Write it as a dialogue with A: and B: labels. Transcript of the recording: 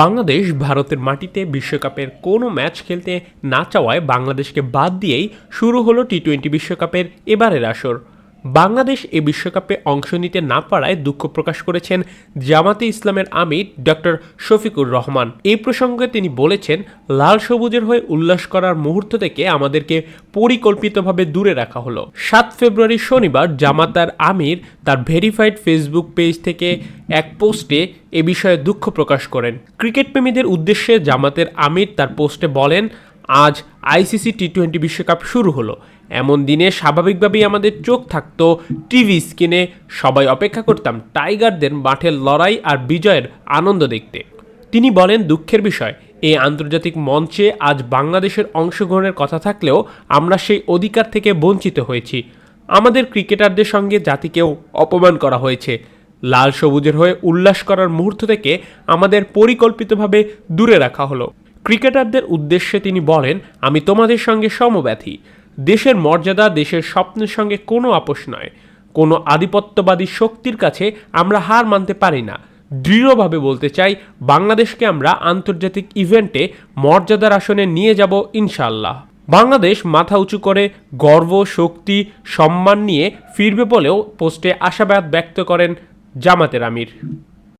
A: বাংলাদেশ ভারতের মাটিতে বিশ্বকাপের কোনো ম্যাচ খেলতে না চাওয়ায় বাংলাদেশকে বাদ দিয়েই শুরু হলো টি টোয়েন্টি বিশ্বকাপের এবারের আসর। বাংলাদেশ এ বিশ্বকাপে অংশ নিতে না পারায় দুঃখ প্রকাশ করেছেন জামাতে ইসলামের আমির ডক্টর শফিকুর রহমান। এই প্রসঙ্গে তিনি বলেছেন, লাল সবুজের হয়ে উল্লাস করার মুহূর্ত থেকে আমাদেরকে পরিকল্পিতভাবে দূরে রাখা হলো। সাত ফেব্রুয়ারি শনিবার জামাতার আমির তার ভেরিফাইড ফেসবুক পেজ থেকে এক পোস্টে এ বিষয়ে দুঃখ প্রকাশ করেন। ক্রিকেট প্রেমীদের উদ্দেশ্যে জামাতের আমির তার পোস্টে বলেন আজ আইসিসি টি টোয়েন্টি বিশ্বকাপ শুরু হলো। এমন দিনে স্বাভাবিকভাবেই আমাদের চোখ থাকতো টিভি স্ক্রিনে। সবাই অপেক্ষা করতাম টাইগারদের মাঠের লড়াই আর বিজয়ের আনন্দ দেখতে। তিনি বলেন, দুঃখের বিষয়, এই আন্তর্জাতিক মঞ্চে আজ বাংলাদেশের অংশগ্রহণের কথা থাকলেও আমরা সেই অধিকার থেকে বঞ্চিত হয়েছি। আমাদের ক্রিকেটারদের সঙ্গে জাতিকেও অপমান করা হয়েছে। লাল সবুজের হয়ে উল্লাস করার মুহূর্ত থেকে আমাদের পরিকল্পিতভাবে দূরে রাখা হলো। ক্রিকেটারদের উদ্দেশ্যে তিনি বলেন, আমি তোমাদের সঙ্গে সমব্যথী। দেশের মর্যাদা দেশের স্বপ্নের সঙ্গে কোনো আপোষ নয়। কোনো আধিপত্যবাদী শক্তির কাছে আমরা হার মানতে পারি না। দৃঢ়ভাবে বলতে চাই, বাংলাদেশকে আমরা আন্তর্জাতিক ইভেন্টে মর্যাদার আসনে নিয়ে যাব ইনশাল্লাহ বাংলাদেশ মাথা উঁচু করে গর্ব, শক্তি, সম্মান নিয়ে ফিরবে বলেও পোস্টে আশাবাদ ব্যক্ত করেন জামাতের আমির।